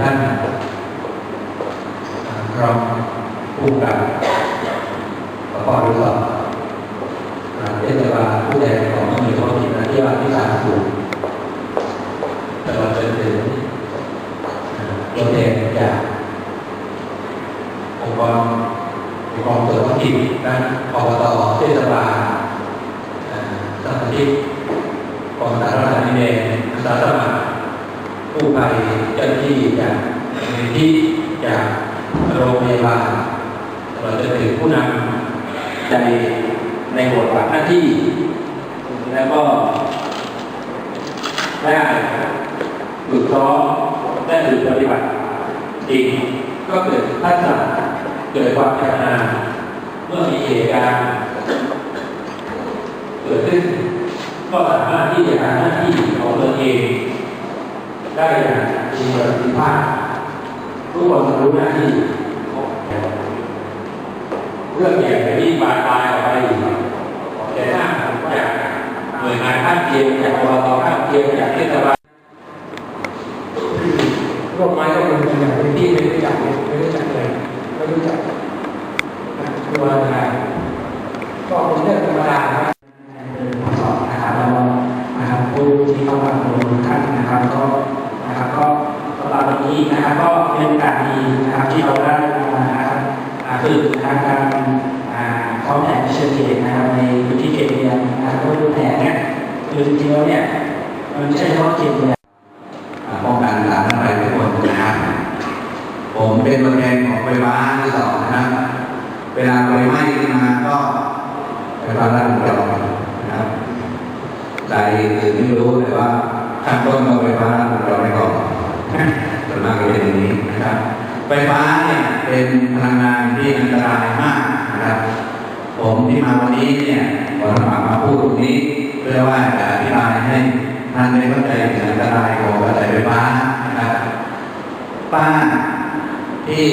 ท่านรองผู้กำกับสพหรือสอบเทศบาลผู้แทนของอำเภอท้องถิ่นที่ว่าที่สามสูงตลอดจนถึงตัวแทนจากองค์กรองค์กรส่วนท้องถิ่นและอบตเทศบาลสมาชิกกองสารวัตรนิเดศอาสาสมัคร ผู้ภัยเจ้าหน้าที่จากมูลนิธิจากโรงพยาบาลเราจะถึงผู้นำใจในบทบาทหน้าที่ แล้วก็ได้ฝึกซ้อมได้ฝึกปฏิบัติจริงก็เกิดทักษะเกิดความชำนาญเมื่อมีเหตุการณ์เกิดขึ้นก็สามารถที่จะทำหน้าที่ของตนเอง ได้อย่างมีประสิทธิภาพทุกคนรู้หน้าที่เรื่องใหญ่แต่ที่บานปลายออกไปแต่ถ้าจากหน่วยงานข้างเคียงจากอบตข้างเคียงจากเทศบาลโรคไม้ก็เป็นอย่างที่ไม่รู้จักไม่รู้จักเลยไม่รู้จักตัวอะไรก็เป็นเรื่องธรรมดาครับสอบนะครับแล้วนะครับผู้ที่เข้ามาดูท่านนะครับก็ นะครับก็สำหรับวันนี้นะครับก็เป็นโอกาสดีนะครับที่เราได้มานะครับอ่าฝึกทางการเข้าแผนเชิญเหตุนะครับในพื้นที่เขตเรียนนะครับก็ดูแผนเนี่ยคือจริงๆแล้วเนี่ยมันไม่ใช่เฉพาะเขตเรียนป้องกันสาธารณภัยทุกคนนะครับผมเป็นตัวแทนของไฟฟ้าที่สองนะครับเวลาไฟไหม้ขึ้นมาก็ไฟฟ้าลัดวงจรนะครับใจอื่นไม่รู้แต่ว่า ขั้นต้นก็ไฟฟ้าลัดวงจรไปก่อนส่วนมากก็เป็นอย่างนี้นะครับ ไฟฟ้าเนี่ยเป็นพลังงานที่อันตรายมากนะครับ ผมที่มาวันนี้เนี่ยขอสมัครมาพูดตรงนี้เพื่อว่าจะอธิบายให้ท่านได้เข้าใจถึงอันตรายของกระแสไฟฟ้านะครับบ้านที่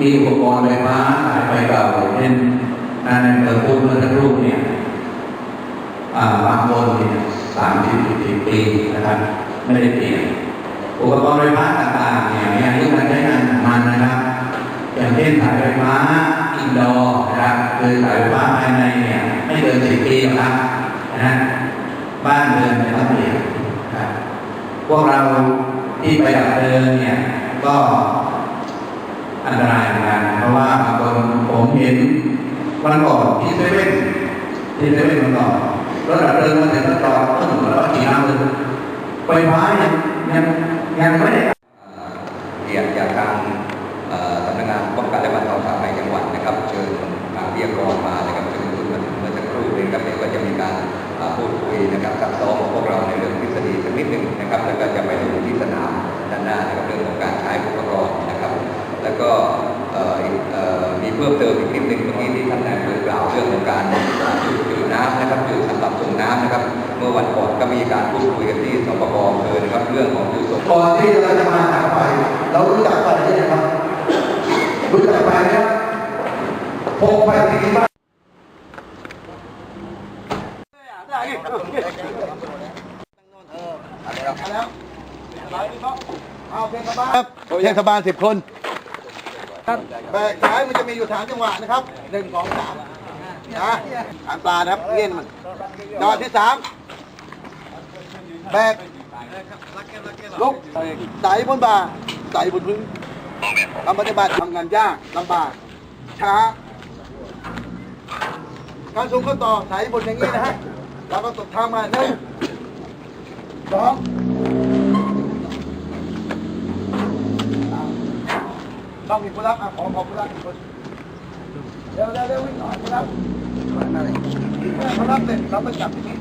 มีอุปกรณ์ไฟฟ้าสายไฟเก่าเช่นงานในเมืองพูดเมื่อสักครู่เนี่ยอ่าบางคนเนี่ย สามสิบสิบปีนะครับ ไม่ได้เปลี่ยน อุปกรณ์ไฟฟ้าต่างๆเนี่ยมีอายุการใช้งานของมันนะครับ อย่างเช่นสายไฟฟ้าอินดอร์นะครับคือสายไฟฟ้าภายในเนี่ยไม่เกินสิบปีหรอกครับนะบ้านเรือนไม่ต้องเปลี่ยนนะครับพวกเราที่ไปดับเพลิงเนี่ยก็อันตรายเหมือนกันเพราะว่าบางคนผมเห็นวันก่อนที่เซเว่นที่เซเว่นวันก่อน รถดับเพลิงมาถึงก็จอดต้นแล้วก็ขี่น้ำเลยไฟฟ้ายังยังยังไม่ได้เรียนจากทางเอ่อสำนักงานป้องกันและบรรเทาสาธารณภัยจังหวัดนะครับ เชิญทางเรียกร้องมานะครับซึ่งคุณมาถึงเมื่อสักครู่นี้นะครับเดี๋ยวก็จะมีการเอ่อพูดคุยนะครับกับซ้อมของพวกเราในเรื่องทฤษฎีสักนิดหนึ่งนะครับแล้วก็ มื่อวันก่อนก็มีการพูดคุยกันที่สปปอำเภอนะครับเรื่องของจุดส่งก่อนที่เราจะมาหาไฟเรารู้จักไฟใช่ไหมครับรู้จักไฟนะครับพกไฟที่บ้านครับเทศบาลสิบคนครับแบกซ้ายมันจะมีอยู่สามจังหวะนะครับหนึ่งสองสามนะสามปลานะครับเลี่ยนมันจังหวะที่สาม แบกลุกไต่บนบ่าไต่บนพื้นทำปฏิบัติทำงานยากลำบากช้า การสูงข้อต่อไต่บนอย่างนี้นะฮะแล้วก็ตกทางมาหนึ่งสองต้องมีผู้รับอะขอขอผู้รับอีกคนเร็วเร็วเร็ววิ่งหน่อยผู้รับผู้รับเสร็จเราต้องจับที่นี่